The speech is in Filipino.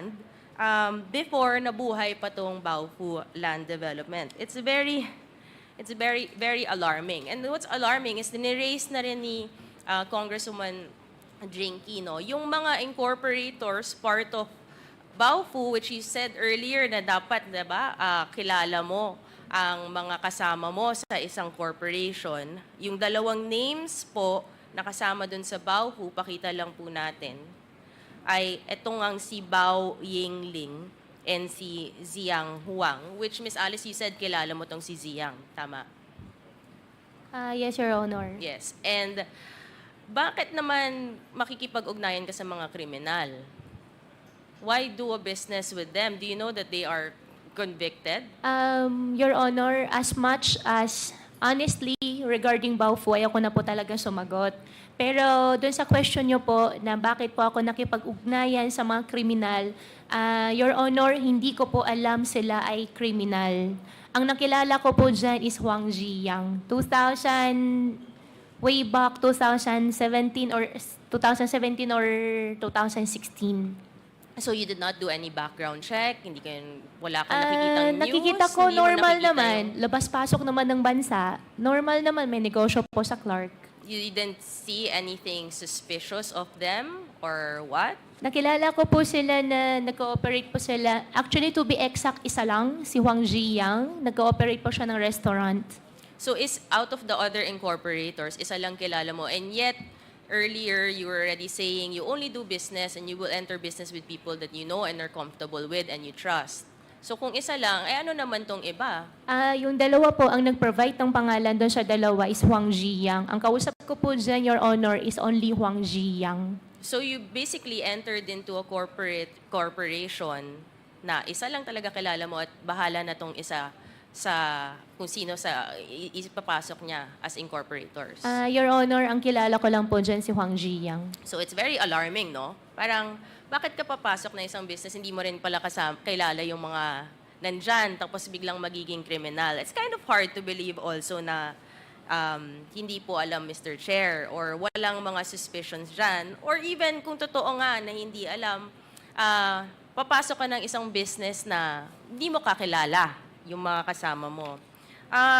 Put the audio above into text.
land um, before nabuhay pa tong Baofu land development. It's very it's very very alarming. And what's alarming is niraise na rin ni uh, Congresswoman Jinky, no, yung mga incorporators part of Baofu, which you said earlier na dapat, di ba, ah, kilala mo ang mga kasama mo sa isang corporation. Yung dalawang names po na kasama dun sa Baofu, pakita lang po natin, ay etong ang si Bao Yingling and si Ziyang Huang, which Miss Alice, you said kilala mo tong si Ziyang, tama? Ah, yes, Your Honor. Yes. And bakit naman makikipag-ugnayan ka sa mga kriminal? Why do a business with them? Do you know that they are convicted? Um, Your Honor, as much as honestly regarding Baofu, ayoko na po talaga sumagot. Pero doon sa question nyo po na bakit po ako nakipag-ugnayan sa mga kriminal, ah, Your Honor, hindi ko po alam sila ay kriminal. Ang nakilala ko po dyan is Huang Ziyang. 2000, way back 2017 or 2017 or 2016. So you did not do any background check? Hindi kayo, wala kang Ah, nakikitang news? nakikita ko Hindi mo normal nakikita naman, yung- labas-pasok naman ng bansa. Normal naman, may negosyo po sa Clark. You didn't see anything suspicious of them? Or what? Nakilala ko po sila na nag-cooperate po sila. Actually, to be exact, isa lang, si Huang Ziyang. Nag-cooperate po siya ng restaurant. So is out of the other incorporators, isa lang kilala mo. And yet, earlier you were already saying you only do business and you will enter business with people that you know and are comfortable with and you trust. So kung isa lang, eh ano naman tong iba? Ah, yung dalawa po, ang nag-provide ng pangalan doon sa dalawa is Huang Ziyang. Ang kausap ko po dyan, Your Honor, is only Huang Ziyang. So you basically entered into a corporate corporation na isa lang talaga kilala mo at bahala na tong isa sa kung sino sa i- ipapasok niya as incorporators. Ah, Your Honor, ang kilala ko lang po dyan si Huang Ziyang. So it's very alarming, no? Parang, bakit ka papasok na isang business, hindi mo rin pala kasama, kilala yung mga nandyan, tapos biglang magiging kriminal. It's kind of hard to believe also na um, hindi po alam Mr. Chair or walang mga suspicions dyan. Or even kung totoo nga na hindi alam, ah, papasok ka ng isang business na hindi mo kakilala yung mga kasama mo. Ah,